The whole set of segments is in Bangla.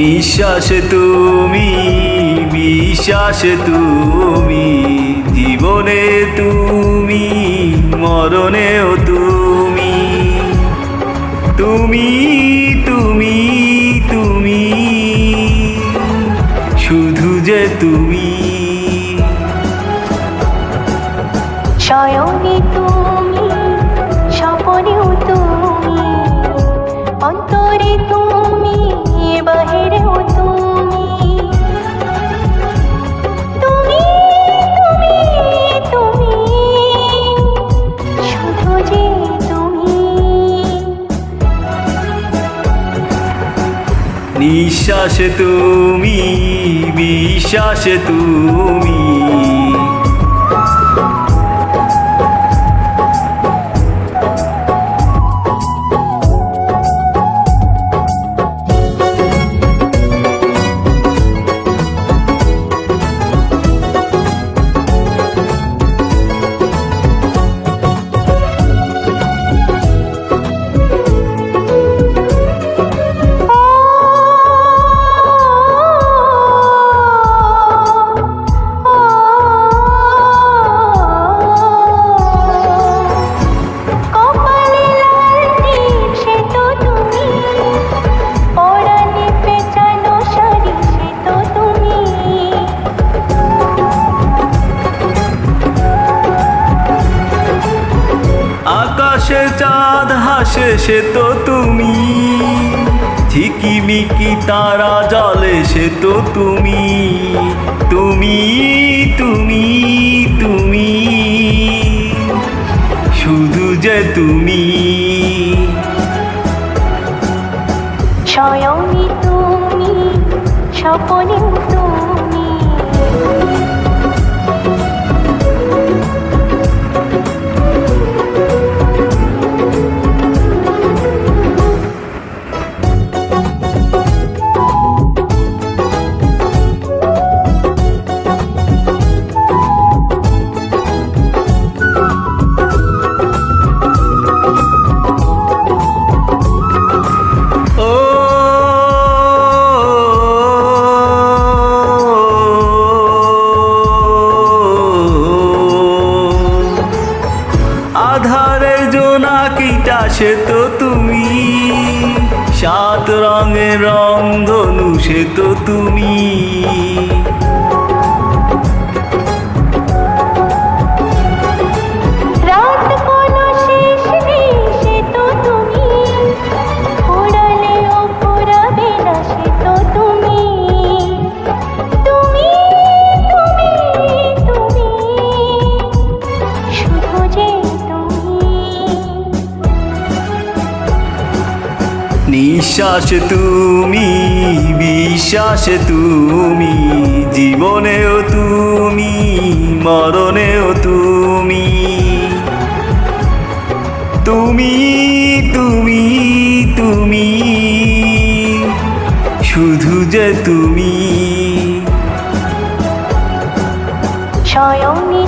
নিঃশ্বাসে তুমি, বিশ্বাস তুমি, জীবনে তুমি, মরণেও তুমি। তুমি তুমি তুমি, শুধু যে তুমি। স্বয়নে তুমি। নিঃশ্বাসে তুমি বিশ্বাস তুমি। আকাশে চাঁদ হাসে, সে তো তুমি। ঝিকিমিকি তারা জলে, সে তো তুমি। তুমি তুমি তুমি। শুধু যে তুমি। স্বয়নে তুমি স্বপনেও আধারে জোনাকিটা সে তো তুমি। সাত রঙের রং ধনু সে তো তুমি। নিঃশ্বাস তুমি, বিশ্বাস তুমি, জীবনেও তুমি, মরণেও তুমি। তুমি তুমি তুমি, শুধু যে তুমি। স্বয়নে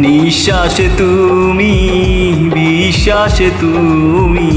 নিঃশ্বাস তুমি বিশ্বাস তুমি।